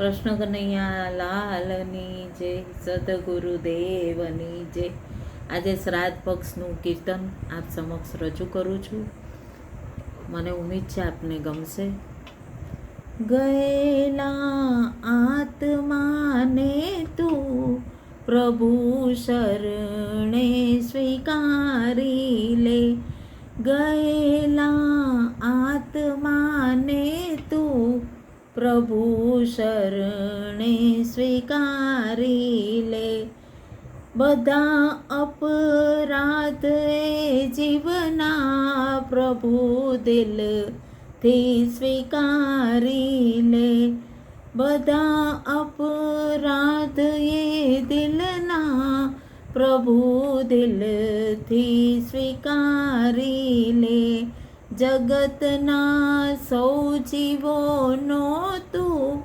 કૃષ્ણ કનૈયા લાલની જય સદગુરુદેવની જય આજે શ્રાદ્ધ પક્ષનું કીર્તન આપ સમક્ષ રજૂ કરું છું. મને ઉમ્મીદ છે આપને ગમશે. ગયેલા આત્માને તું પ્રભુ શરણે સ્વીકારી લે. ગયેલા પ્રભુ શરણે સ્વીકારી લે. બધા અપરાધ જીવના પ્રભુ દિલથી સ્વીકારી લે. બધા અપરાધ એ દિલના પ્રભુ દિલથી સ્વીકારી લે. જગતના સૌ જીવોનો તું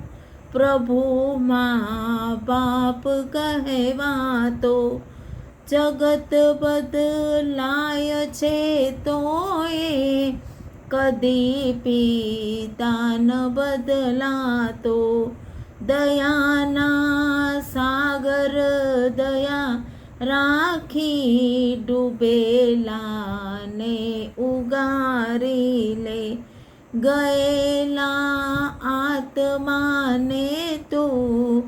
પ્રભુ મા બાપ કહેવાતો. જગત બદલાય છે તો એ કદી પિતા ન બદલાતો. દયાના સાગર દયા રાખી ડૂબેલાને ઉગારી લે ગયેલા આત્માને તું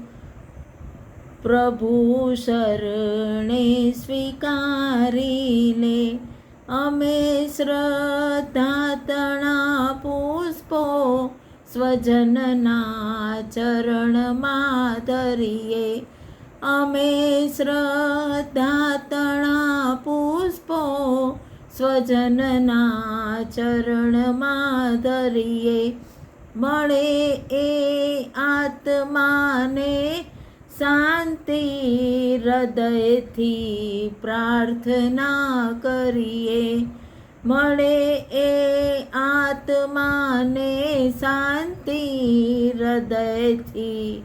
પ્રભુ શરણે સ્વીકારી લે અમે શ્રદ્ધા તણા પુષ્પો સ્વજનના ચરણમાં ધરીએ. અમે શ્રદ્ધા તણા સ્વજનના ચરણમાં ધરીએ. મળે એ આત્માને શાંતિ હૃદયથી પ્રાર્થના કરીએ. મળે એ આત્માને શાંતિ હૃદયથી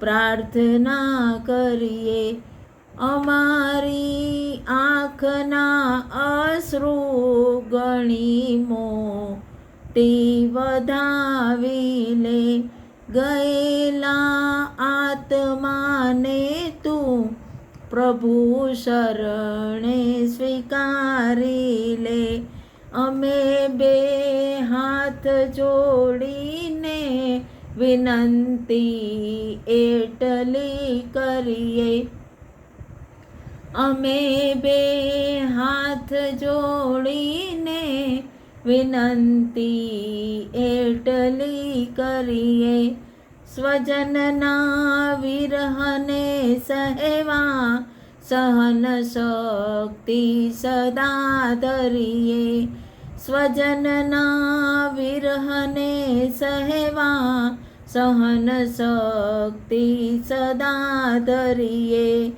પ્રાર્થના કરીએ. અમારી આંખના અશ્રુ ગણી મોટી વધાવી લે ગયેલા આત્માને તું પ્રભુ શરણે સ્વીકારી લે. અમે બે હાથ જોડીને વિનંતી એટલી કરીએ. અમે બે હાથ જોડીને વિનંતી એટલી કરીએ. સ્વજનના વિરહને સહેવા સહન શક્તિ સદા ધરીએ. સ્વજનના વિરહને સહેવા સહન શક્તિ સદા ધરીએ.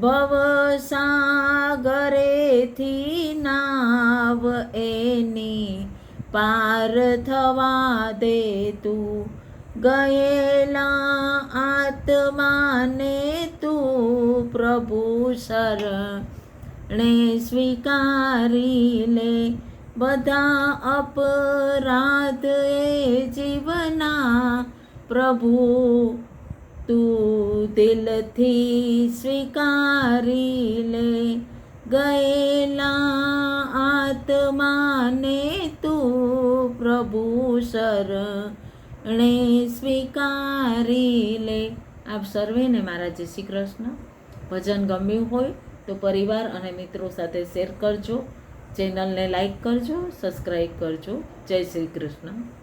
ભવ સાગરેથી નાવ એની પાર થવા દે તું. ગયેલા આત્માને તું પ્રભુ શરણે સ્વીકારી લે. બધા અપરાધ એ જીવના પ્રભુ તું દિલથી સ્વીકારી લે ગયેલા આત્માને તું પ્રભુ શરણે સ્વીકારી લે આપ સર્વેને મારા જય શ્રી કૃષ્ણ. ભજન ગમ્યું હોય તો પરિવાર અને મિત્રો સાથે શેર કરજો. ચેનલને લાઈક કરજો સબસ્ક્રાઈબ કરજો. જય શ્રી કૃષ્ણ.